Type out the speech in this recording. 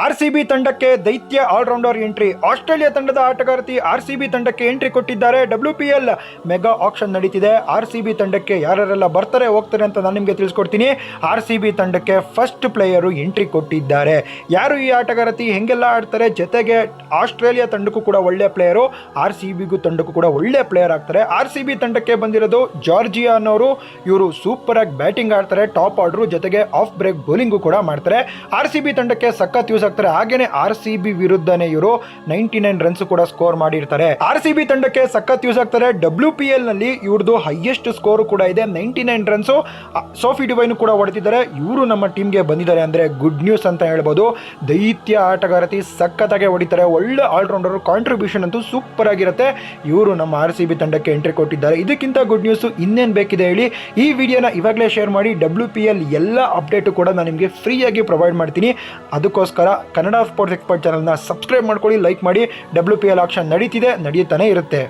R C B ತಂಡಕ್ಕೆ ದೈತ್ಯ allrounder entry. Australia ತಂಡದ ಆಟಗಾರತಿ ಆರ್ ಸಿ ಬಿ ತಂಡಕ್ಕೆ ಎಂಟ್ರಿ ಕೊಟ್ಟಿದ್ದಾರೆ. W P L mega auction ನಡೀತಿದೆ. ಆರ್ ಸಿ ಬಿ ತಂಡಕ್ಕೆ ಯಾರ್ಯಾರೆಲ್ಲ ಬರ್ತಾರೆ, ಹೋಗ್ತಾರೆ ಅಂತ ನಾನು ನಿಮಗೆ ತಿಳಿಸ್ಕೊಡ್ತೀನಿ. ಆರ್ ಸಿ ಬಿ ತಂಡಕ್ಕೆ ಫಸ್ಟ್ ಪ್ಲೇಯರು ಎಂಟ್ರಿ ಕೊಟ್ಟಿದ್ದಾರೆ. ಯಾರು ಈ ಆಟಗಾರತಿ, ಹೆಂಗೆಲ್ಲ ಆಡ್ತಾರೆ, ಜೊತೆಗೆ ಆಸ್ಟ್ರೇಲಿಯಾ ತಂಡಕ್ಕೂ ಕೂಡ ಒಳ್ಳೆ ಪ್ಲೇಯರು ಆರ್ ಸಿ ಬಿಗೂ ತಂಡಕ್ಕೂ ಕೂಡ ಒಳ್ಳೆ ಪ್ಲೇಯರ್ ಆಗ್ತಾರೆ. ಆರ್ ಸಿ ಬಿ ತಂಡಕ್ಕೆ ಬಂದಿರೋದು ಜಾರ್ಜಿಯಾ ಅನ್ನೋರು. ಇವರು ಸೂಪರ್ ಆಗಿ ಬ್ಯಾಟಿಂಗ್ ಆಡ್ತಾರೆ ಟಾಪ್ ಆರ್ಡ್ರು ಜೊತೆಗೆ ಆಫ್ ಬ್ರೇಕ್ ಬೌಲಿಂಗು ಕೂಡ ಮಾಡ್ತಾರೆ. ಆರ್ ಸಿ ಬಿ ತಂಡಕ್ಕೆ ಸಖತ್ ಯೂಸ್ ಆಗ್ತಾರೆ. ಹಾಗೇನೆ ಆರ್ ಸಿ ಬಿ ವಿರುದ್ಧನೇ ಇವರು ನೈಂಟಿ ನೈನ್ ರನ್ಸ್ ಕೂಡ ಸ್ಕೋರ್ ಮಾಡಿರ್ತಾರೆ. ಆರ್ ಸಿ ಬಿ ತಂಡಕ್ಕೆ ಸಖತ್ ಯೂಸ್ ಆಗ್ತಾರೆ. ಡಬ್ಲ್ಯೂ ಪಿ ಎಲ್ನಲ್ಲಿ ಇವ್ರದ್ದು ಹೈಯೆಸ್ಟ್ ಸ್ಕೋರ್ ಕೂಡ ಇದೆ ninety nine runs Sophie Devine ಕೂಡ ಹೊಡೆದಿದ್ದಾರೆ. ಇವರು ನಮ್ಮ ಟೀಮ್ಗೆ ಬಂದಿದ್ದಾರೆ ಅಂದ್ರೆ ಗುಡ್ ನ್ಯೂಸ್ ಅಂತ ಹೇಳ್ಬೋದು. ದೈತ್ಯ ಆಟಗಾರತಿ ಸಖತ್ತಾಗೆ ಹೊಡಿತಾರೆ. ಒಳ್ಳೆ ಆಲ್ರೌಂಡರ್ ಕಾಂಟ್ರಿಬ್ಯೂಷನ್ ಅಂತೂ ಸೂಪರ್ ಆಗಿರುತ್ತೆ. ಇವರು ನಮ್ಮ ಆರ್ ಸಿ ಬಿ ತಂಡಕ್ಕೆ ಎಂಟ್ರಿ ಕೊಟ್ಟಿದ್ದಾರೆ. ಇದಕ್ಕಿಂತ ಗುಡ್ ನ್ಯೂಸ್ ಇನ್ನೇನು ಬೇಕಿದೆ ಹೇಳಿ? ಈ ವಿಡಿಯೋನ ಇವಾಗಲೇ ಶೇರ್ ಮಾಡಿ ಡಬ್ಲ್ಯೂ ಪಿ ಎಲ್ ಎಲ್ಲ ಅಪ್ಡೇಟು ಕೂಡ ನಾನು ನಿಮಗೆ ಫ್ರೀಯಾಗಿ ಪ್ರೊವೈಡ್ ಮಾಡ್ತೀನಿ. ಅದಕ್ಕೋಸ್ಕರ ಕನ್ನಡ ಸ್ಪೋರ್ಟ್ಸ್ ಎಕ್ಸ್ಪರ್ಟ್ ಚಾನಲ್ನ ಸಬ್ಸ್ಕ್ರೈಬ್ ಮಾಡ್ಕೊಳ್ಳಿ ಲೈಕ್ ಮಾಡಿ. ಡಬ್ಲ್ಯೂ ಪಿ ಎಲ್ ಆಕ್ಷನ್ ನಡೀತಿದೆ, ನಡೀತಾನೆ ಇರುತ್ತೆ.